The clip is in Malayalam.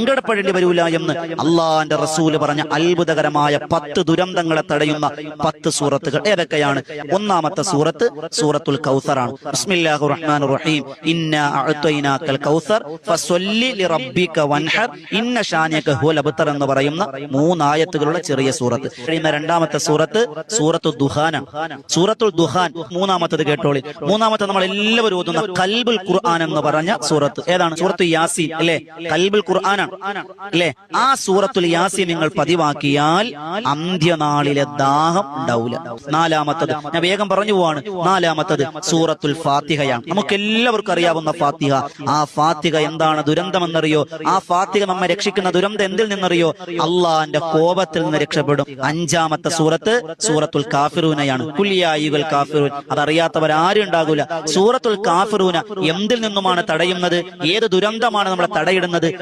സങ്കടപ്പെടേണ്ടി വരൂല എന്ന് അള്ളാന്റെ റസൂൽ പറഞ്ഞ അത്ഭുതകരമായ പത്ത് ദുരന്തങ്ങളെ തടയുന്ന പത്ത് സൂറത്തുകൾ ഏതൊക്കെയാണ്? ഒന്നാമത്തെ സൂറത്ത് സൂറത്തുൽ കൗസറാണ്. റഹ്മാനിർ റഹീം. കൗസർ ഫസ്വല്ലി ലിറബ്ബിക വൻഹർ ഇന്ന ഹുവൽ എന്ന് പറയുന്ന മൂന്നായത്തുകളുടെ ചെറിയ സൂറത്ത്. കഴിയുന്ന രണ്ടാമത്തെ സൂറത്ത് സൂറത്തു ദുഹാനാണ്. സൂറത്തുൽ ദുഹാൻ മൂന്നാമത്തത് കേട്ടോളി. മൂന്നാമത്തെ നമ്മൾ എല്ലാവരും ഓതുന്ന കൽബുൽ ഖുർആൻ എന്ന് പറഞ്ഞ സൂറത്ത്. ഏതാണ്? സൂറത്ത് യാസീൻ അല്ലേ? കൽബുൽ ഖുർആനാണ്. അല്ലേ? ആ സൂറത്തുൽ യാസി നിങ്ങൾ പതിവാക്കിയാൽ അന്ത്യനാളിലെ ദാഹം ഉണ്ടാവില്ല നാലാമത്തത് ഞാൻ വേഗം പറഞ്ഞു പോവാണ്. നാലാമത്തത് സൂറത്തുൽ ഫാത്തിഹയാണ്. നമുക്ക് എല്ലാവർക്കും അറിയാവുന്ന ഫാത്തിഹ. ആ ഫാത്തിഹ എന്താണ് ദുരന്തമെന്നറിയോ? ആ ഫാത്തിഹ നമ്മെ രക്ഷിക്കുന്ന ദുരന്തം എന്തിൽ നിന്നറിയോ? അള്ളാന്റെ കോപത്തിൽ നിന്ന് രക്ഷപ്പെടും. അഞ്ചാമത്തെ സൂറത്ത് സൂറത്തുൽ കാഫിറൂനയാണ്. കുല്യായികൾ കാഫിറൂൻ. അതറിയാത്തവരാരും ഉണ്ടാകൂല. സൂറത്തുൽ കാഫിറൂന എന്തിൽ നിന്നുമാണ് തടയുന്നത്? ഏത് ദുരന്തമാണ് നമ്മളെ തടയിടുന്നത്?